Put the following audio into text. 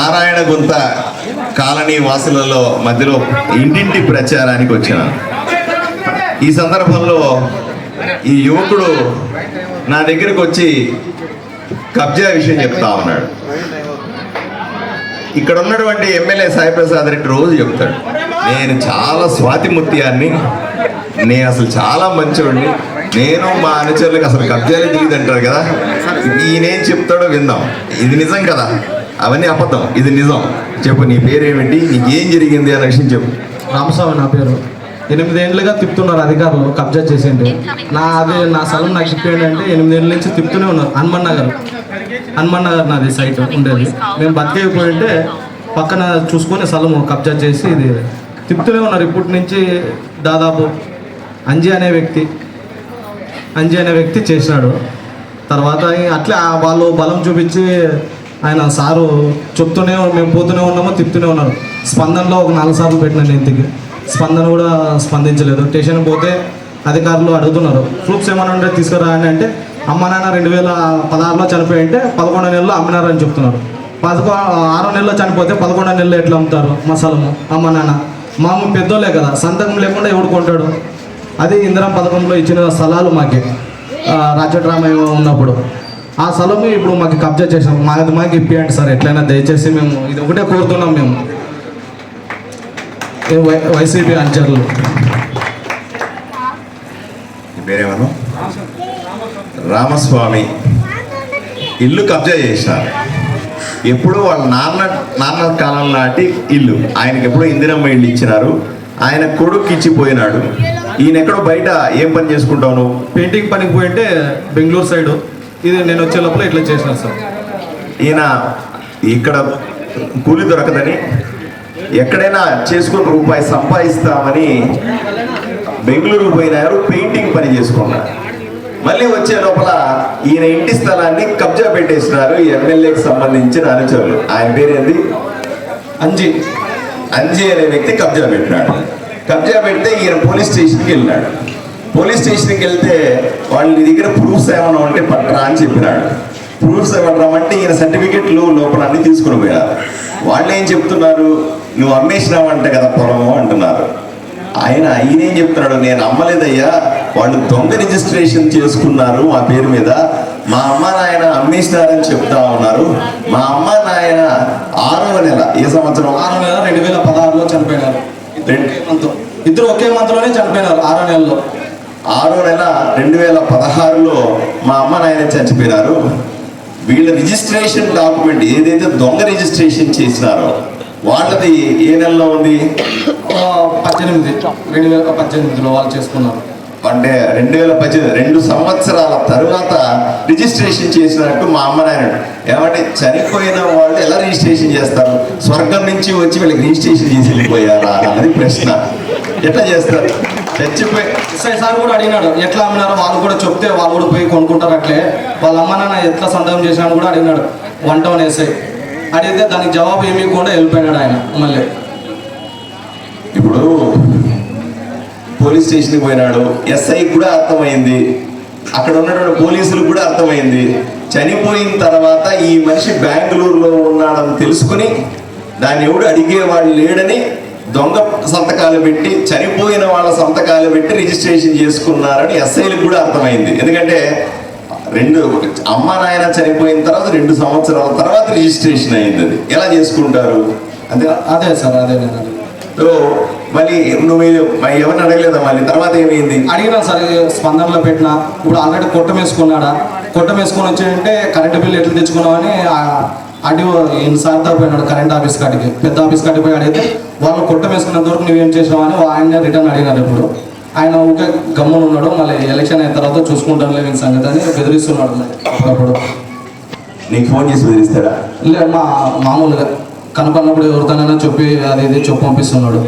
నారాయణ గుంత కాలనీ వాసులలో మధ్యలో ఇంటింటి ప్రచారానికి వచ్చిన. ఈ సందర్భంలో ఈ యువకుడు నా దగ్గరకు వచ్చి కబ్జా విషయం చెప్తా ఉన్నాడు. ఇక్కడ ఉన్నటువంటి ఎమ్మెల్యే సాయిప్రసాద్ రెడ్డి రోజు చెప్తాడు నేను చాలా స్వాతి ముత్యాన్ని నేను అసలు చాలా మంచివాడిని నేను మా అనుచరులకు అసలు కబ్జాలే తెలియదు అంటారు కదా ఈయనేం చెప్తాడో విందాం. ఇది నిజం కదా? అవన్నీ అబద్ధం. ఇది నిజం. చెప్పు నీ పేరేమిటి? ఏం జరిగింది అనే విషయం చెప్పు. రామస్వామి నా పేరు. ఎనిమిదేండ్లుగా తిప్పుతున్నారు అధికారులు కబ్జా చేసేయండి నా అది నా స్థలం నాకు చెప్పేయండి అంటే ఎనిమిదేళ్ళ నుంచి తిప్పుతూనే ఉన్నారు. హనుమన్ నగర్. హనుమన్ నగర్ నాది సైట్ ఉండేది. మేము బతికైపోయింటే పక్కన చూసుకొని స్థలం కబ్జా చేసి ఇది తిప్పుతూనే ఉన్నారు. ఇప్పటి నుంచి దాదాపు అంజీ అనే వ్యక్తి అంజీ అనే వ్యక్తి చేసినాడు తర్వాత అట్లా అట్లే వాళ్ళు బలం చూపించి ఆయన సారు చెప్తూనే మేము పోతూనే ఉన్నాము తిప్పుతూనే ఉన్నారు. స్పందనలో ఒక నాలుగు సార్లు పెట్టినాను ఇంటికి. స్పందన కూడా స్పందించలేదు. స్టేషన్ పోతే అధికారులు అడుగుతున్నారు. ప్రూఫ్స్ ఏమైనా ఉంటే తీసుకురా అని అంటే అమ్మ నాన్న రెండు వేల పదహారులో చనిపోయి అంటే పదకొండో నెలలో అమ్మినారని చెప్తున్నారు. పదకొ ఆరో నెలలో చనిపోతే పదకొండో నెలలో ఎట్లా అమ్ముతారు మసాలము? అమ్మ నాన్న మామూలు పెద్దోళ్ళే కదా సంతకం లేకుండా ఎవడు కొంటాడు? అది ఇందిరా పథకంలో ఇచ్చిన స్థలాలు మాకే. ఆ, రాజడ్రామయ్య ఉన్నప్పుడు. ఆ స్థలం ఇప్పుడు మాకు కబ్జా చేసాం మాది మాకు ఇప్పియండి సార్. ఎట్లయినా దయచేసి మేము ఇది ఒకటే కోరుతున్నాం మేము. వైసీపీ అంచర్లు. పేరేమను? రామస్వామి. ఇల్లు కబ్జా చేసినారు ఎప్పుడు వాళ్ళ నాన్న నాన్న కాలం నాటి ఇల్లు. ఆయనకి ఎప్పుడో ఇందిరమ్మ ఇల్లు ఇచ్చినారు. ఆయన కొడుకు ఇచ్చిపోయినాడు. ఈయన ఎక్కడో బయట ఏం పని చేసుకుంటావు నువ్వు? పెయింటింగ్ పనికి పోయింటే బెంగళూరు సైడ్. ఇది నేను వచ్చే లోపల ఇట్లా చేసిన సార్. ఈయన ఇక్కడ కూలి దొరకదని ఎక్కడైనా చేసుకుని రూపాయి సంపాదిస్తామని బెంగళూరు పోయినారు పెయింటింగ్ పని చేసుకున్నారు. మళ్ళీ వచ్చే లోపల ఈయన ఇంటి స్థలాన్ని కబ్జా పెట్టేసినారు ఈ ఎమ్మెల్యేకి సంబంధించిన అనుచరులు. ఆయన పేరేంది? అంజీ. అంజీ అనే వ్యక్తి కబ్జా పెట్టినాడు. కబ్జా పెడితే ఈయన పోలీస్ స్టేషన్కి వెళ్ళినాడు. పోలీస్ స్టేషన్కి వెళ్తే వాళ్ళు నీ దగ్గర ప్రూఫ్స్ ఏమైనా ఉంటే పట్టరా అని చెప్పినాడు. ప్రూఫ్స్ ఏమన్నా ఈయన సర్టిఫికెట్లు లోపల అన్ని తీసుకుని పోయారు వాళ్ళు ఏం చెప్తున్నారు? నువ్వు అమ్మేసినావంట కదా పొలము అంటున్నారు. ఆయన ఆయన ఏం చెప్తున్నాడు? నేను అమ్మలేదయ్యా. వాళ్ళు దొంగ రిజిస్ట్రేషన్ చేసుకున్నారు మా పేరు మీద. మా అమ్మ నాయన అమ్మేసినారని చెప్తా ఉన్నారు. మా అమ్మ నాయన ఆరవ నెల ఏ సంవత్సరం? ఆరు నెల రెండు వేల పదహారులో చనిపోయినారు. ఇద్దరు ఇద్దరు ఒకే మంత్లోనే చనిపోయినారు ఆరో నెలలో. ఆరో నెల రెండు వేల పదహారులో మా అమ్మ నాయన చనిపోయినారు. వీళ్ళ రిజిస్ట్రేషన్ డాక్యుమెంట్ ఏదైతే దొంగ రిజిస్ట్రేషన్ చేసినారో వాళ్ళది ఏ నెలలో ఉంది? పద్దెనిమిది రెండు వేల పద్దెనిమిదిలో వాళ్ళు చేసుకున్నారు. అంటే రెండు వేల పద్దెనిమిది రెండు సంవత్సరాల తరువాత రిజిస్ట్రేషన్ చేసినట్టు మా అమ్మ నాయన ఏమంటే చనిపోయిన వాళ్ళు ఎలా రిజిస్ట్రేషన్ చేస్తారు? స్వర్గం నుంచి వచ్చి వీళ్ళకి రిజిస్ట్రేషన్ చేసి వెళ్ళిపోయారా? అన్నది ప్రశ్న. ఎట్లా చేస్తారు? తెచ్చిపోయి ఎస్ఐ సార్ కూడా అడిగినాడు ఎట్లా అమ్మినారో వాళ్ళు కూడా చెప్తే వాళ్ళు కూడా పోయి కొనుక్కుంటారు అట్లే. వాళ్ళ అమ్మ నాన్న ఎట్లా సంతకం చేసినాడు కూడా అడిగినాడు వన్ టౌన్ ఎస్ఐ అడిగితే దానికి జవాబు ఏమీ కూడా వెళ్ళిపోయినాడు ఆయన మళ్ళీ ఇప్పుడు పోలీస్ స్టేషన్కి పోయినాడు ఎస్ఐ కూడా అర్థమైంది. అక్కడ ఉన్నటువంటి పోలీసులకు కూడా అర్థమైంది. చనిపోయిన తర్వాత ఈ మనిషి బెంగళూరులో ఉన్నాడని తెలుసుకుని దాన్ని ఎవడు అడిగేవాడు లేడని దొంగ సంతకాలు పెట్టి చనిపోయిన వాళ్ళ సంతకాలు పెట్టి రిజిస్ట్రేషన్ చేసుకున్నారని ఎస్ఐలకు కూడా అర్థమైంది. ఎందుకంటే రెండు అమ్మ నాయన చనిపోయిన తర్వాత రెండు సంవత్సరాల తర్వాత రిజిస్ట్రేషన్ అయింది అది. ఎలా చేసుకుంటారు? అంతే అదే సార్ అదే సో మళ్ళీ నువ్వు మరి ఎవరిని అడగలేదా మళ్ళీ? తర్వాత ఏమైంది? అడిగినా సార్ స్పందనలో పెట్టిన ఇప్పుడు ఆల్రెడీ కొట్టం వేసుకున్నాడా? కొట్టం వేసుకొని వచ్చాడంటే కరెంట్ బిల్ ఎట్లా తెచ్చుకున్నామని అడి సార్ దా పోయినాడు కరెంట్ ఆఫీస్ కాడికి. పెద్ద ఆఫీస్ కాడికి పోయి అడిగితే వాళ్ళు కొట్టం వేసుకున్నంత వరకు నువ్వేం చేసినావు అని ఆయన రిటర్న్ అడిగినారు ఇప్పుడు. ఆయన ఊకే గమ్మున ఉన్నాడు మళ్ళీ ఎలక్షన్ అయిన తర్వాత చూసుకుంటాను లేదు సంగతి అని బెదిరిస్తున్నాడు అప్పుడప్పుడు. నీకు ఫోన్ చేసి బెదిరిస్తాడా? లే మా మామూలుగా కనపడినప్పుడు ఎవరితోనైనా చెప్పి అది ఇది చెప్పు పంపిస్తున్నాడు.